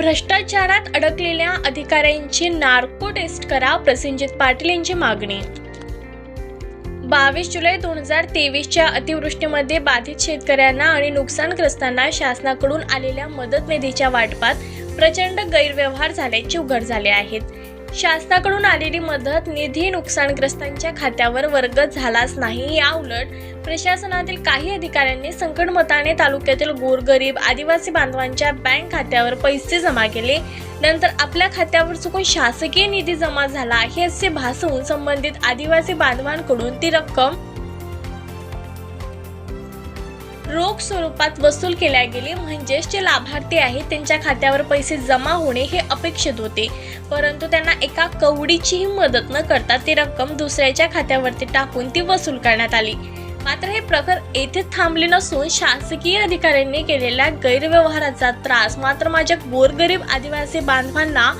भ्रष्टाचारात अडकलेल्या अधिकाऱ्यांची narco taste करा प्रसेनजित पाटील यांची मागणी. बावीस जुलै दोन हजार तेवीसच्या अतिवृष्टीमध्ये बाधित शेतकऱ्यांना आणि नुकसानग्रस्तांना शासनाकडून आलेल्या मदत निधीच्या वाटपात प्रचंड गैरव्यवहार झाल्याचे उघड झाले आहेत. शासनाकडून आलेली मदत निधी नुकसानग्रस्तांच्या खात्यावर वर्ग झालाच नाही. या उलट प्रशासनातील काही अधिकाऱ्यांनी संकटमताने तालुक्यातील गोरगरीब आदिवासी बांधवांच्या बँक खात्यावर पैसे जमा केले. नंतर आपल्या खात्यावर चुकून शासकीय निधी जमा झाला. आहे असे भासवून संबंधित आदिवासी बांधवांकडून ती रक्कम रोख स्वरूपात वसूल केल्या गेली. म्हणजेच जे लाभार्थी आहेत त्यांच्या खात्यावर पैसे जमा होणे हे अपेक्षित होते. परंतु त्यांना एका कवडीचीही मदत न करता ती रक्कम दुसऱ्याच्या खात्यावरती टाकून ती वसूल करण्यात आली. मात्र हे प्रकार येथे थांबले नसून शासकीय अधिकाऱ्यांनी केलेल्या गैरव्यवहाराचा त्रास मात्र माझ्या गोरगरीब आदिवासी बांधवांना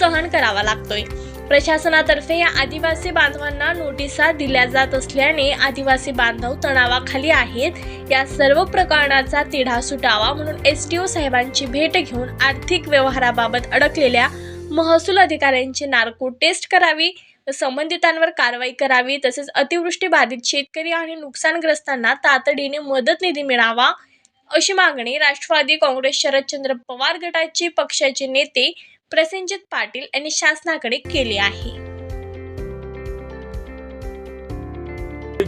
सहन करावा लागतोय. प्रशासनातर्फे या आदिवासी बांधवांना नोटिसा दिल्या जात असल्याने आदिवासी बांधव तणावाखाली आहेत. या सर्व प्रकरणाचा तिढा सुटावा म्हणून एस टी ओ साहेबांची भेट घेऊन आर्थिक व्यवहाराबाबत अडकलेल्या महसूल अधिकाऱ्यांची नार्को टेस्ट करावी संबंधितांवर कारवाई करावी तसेच अतिवृष्टी बाधित शेतकरी आणि नुकसानग्रस्तांना तातडीने मदत निधी मिळावा अशी मागणी राष्ट्रवादी काँग्रेस शरदचंद्र पवार गटाचे पक्षाचे नेते प्रसेनजित पाटील यांनी शासनाकडे केली आहे.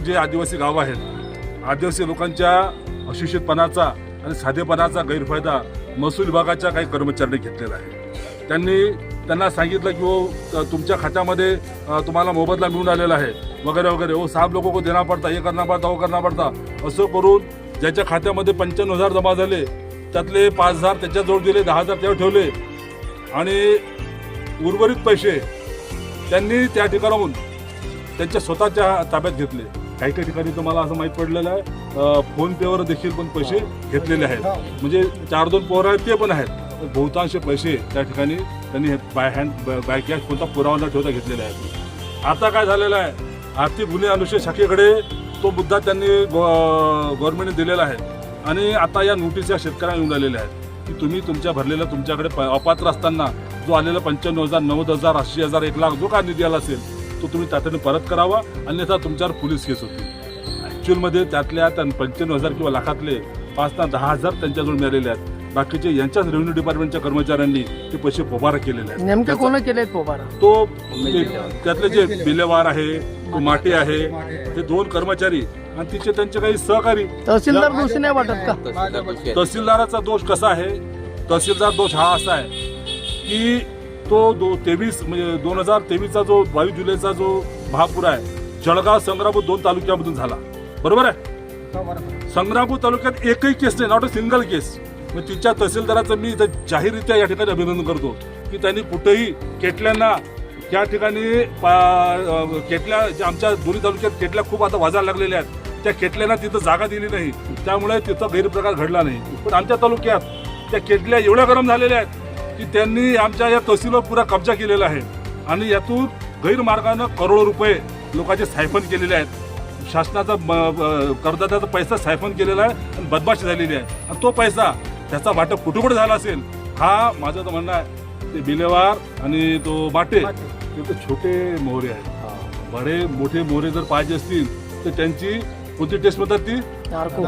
जे आदिवासी गाव आहेत आदिवासी लोकांच्या अशिक्षितपणाचा आणि साधेपणाचा गैरफायदा महसूल विभागाच्या काही कर्मचाऱ्यांनी घेतलेला आहे. त्यांनी त्यांना सांगितलं की हो तुमच्या खात्यामध्ये तुम्हाला मोबदला मिळून आलेला आहे वगैरे वगैरे. हो साहेब लोक को देना पडता? हे करणार पडता हो करणार पडता. असं करून ज्याच्या खात्यामध्ये पंच्याण्णव हजार जमा झाले त्यातले पाच हजार त्याच्याजवळ दिले दहा हजार त्यावर ठेवले. आणि उर्वरित पैसे त्यांनी त्या ठिकाणाहून त्यांच्या स्वतःच्या ताब्यात घेतले. काही काही ठिकाणी तुम्हाला असं माहीत पडलेलं आहे अं, फोन पेवर देखील पण पैसे घेतलेले आहेत. म्हणजे चार दोन पोरं आहेत ते पण आहेत. बहुतांश पैसे त्या ठिकाणी त्यांनी हे बाय हँड बाय कॅश कोणता पुरावा न ठेवता घेतलेले आहेत. आता काय झालेलं आहे आर्थिक गुन्हे अनुषय शाखेकडे तो मुद्दा त्यांनी गव्हर्नमेंटने दिलेला आहे. आणि आता या नोटीस या शेतकऱ्यांना येऊन आलेल्या आहेत. की तुम्ही तुमच्या भरलेला तुमच्याकडे प- अपात्र असताना जो आलेला पंच्याण्णव हजार नव्वद हजार ऐंशी हजार एक लाख जो काय निधी आला असेल तो तुम्ही तातडीने परत करावा अन्यथा तुमच्यावर पोलीस केस होती ॲक्च्युअलमध्ये त्यातल्या त्या पंच्याण्णव हजार किंवा लाखातले पाच ना दहा हजार त्यांच्याजवळ मिळालेले आहेत. बाकीचे यांच्याच रेव्हेन्यू डिपार्टमेंटच्या कर्मचाऱ्यांनी ते पैसे पोबारा केलेले आहेत. नेमके कोण केलेत पोबारा? तो ते- त्यातले जे बिलेवार आहे तो माटे आहे ते दोन कर्मचारी आणि तिचे त्यांचे काही सहकारी. तहसीलदार दोषी नाही वाटत का? तहसीलदाराचा दोष कसा आहे? तहसीलदार दोष हा असा आहे की तो दो तेवीस म्हणजे दोन हजार तेवीसचा जो बावीस जुलैचा जो महापूर आहे जळगाव संग्रामपूर दोन तालुक्यामधून झाला. बरोबर आहे? संग्रामपूर तालुक्यात एकही केस नाही नॉट अ सिंगल केस मग तिच्या तहसीलदाराचं मी जाहीररित्या या ठिकाणी अभिनंदन करतो की त्यांनी कुठेही केटल्यांना त्या ठिकाणी पा- केटल्या आमच्या दोन्ही तालुक्यात केटल्या खूप आता वाजायला लागलेल्या आहेत. त्या केटल्यांना तिथं जागा दिली नाही. त्यामुळे तिथं गैरप्रकार घडला नाही. पण आमच्या तालुक्यात त्या केटल्या एवढ्या गरम झालेल्या आहेत की त्यांनी आमच्या या तहसीलवर पुरा कब्जा केलेला आहे. आणि यातून गैरमार्गानं करोडो रुपये लोकांचे सायफन केलेले आहेत. शासनाचा म- करदात्याचा पैसा सायफन केलेला आहे आणि बदमाशी झालेली आहे. आणि तो पैसा त्याचा वाटप कुठे कुठे झाला असेल? हा माझं तर म्हणणं आहे. ते बिलेवार आणि तो माटे ते तर छोटे मोहरे आहेत. बडे मोठे मोहरे जर पाहिजे असतील तर त्यांची कोणती टेस्ट म्हणतात ती? नार्को.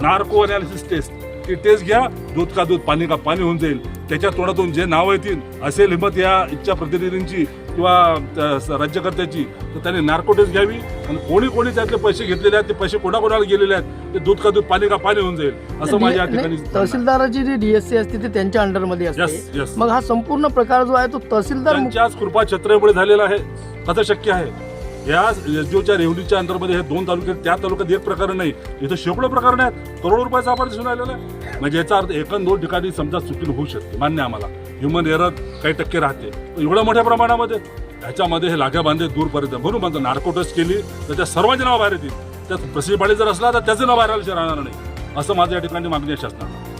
नार्को. अनालिसिस टेस्ट ती टेस्ट घ्या दूध का दूध पाणी का पाणी होऊन जाईल. त्याच्या तोंडातून जे नावं येतील असेल हिंमत या इच्छा प्रतिनिधींची. किंवा राज्यकर्त्याची तर त्यांनी नार्को टेस्ट घ्यावी आणि कोणी कोणी त्यातले पैसे घेतलेले आहेत ते पैसे कोणाकोणाला गेलेले आहेत ते दूध का दूध पाणी का पाणी होऊन जाईल असं माझ्या ठिकाणी तहसीलदाराची जी डीएससी असते ती त्यांच्या अंडरमध्ये असते. मग हा संपूर्ण प्रकार जो आहे तो तहसीलदार कृपा छत्रेमुळे झालेला आहे. कसं शक्य आहे? या एसडीओच्या रेव्हन्यूच्या अंतर्मध्ये हे दोन तालुक्यात त्या तालुक्यात एक प्रकरण नाही. इथं शेकडो प्रकरण आहेत. करोडो रुपयाचा आपण दिसून आलेला आहे म्हणजे याचा अर्थ एकन दोन ठिकाणी समजा चुकीनं होऊ शकते मान्य आम्हाला. ह्युमन एरर काही टक्के राहते. पण एवढ्या मोठ्या प्रमाणामध्ये. ह्याच्यामध्ये हे लाग्या बांधे दूरपर्यंत. म्हणून म्हणतो नार्को टेस्ट केली तर त्या सर्वांचे नाव बाहेर येतील. त्यात प्रसिद्ध पाणी जर असला तर त्याचं नाव बाहेर राहणार नाही. असं माझं या ठिकाणी मागणी आहे शासनाला.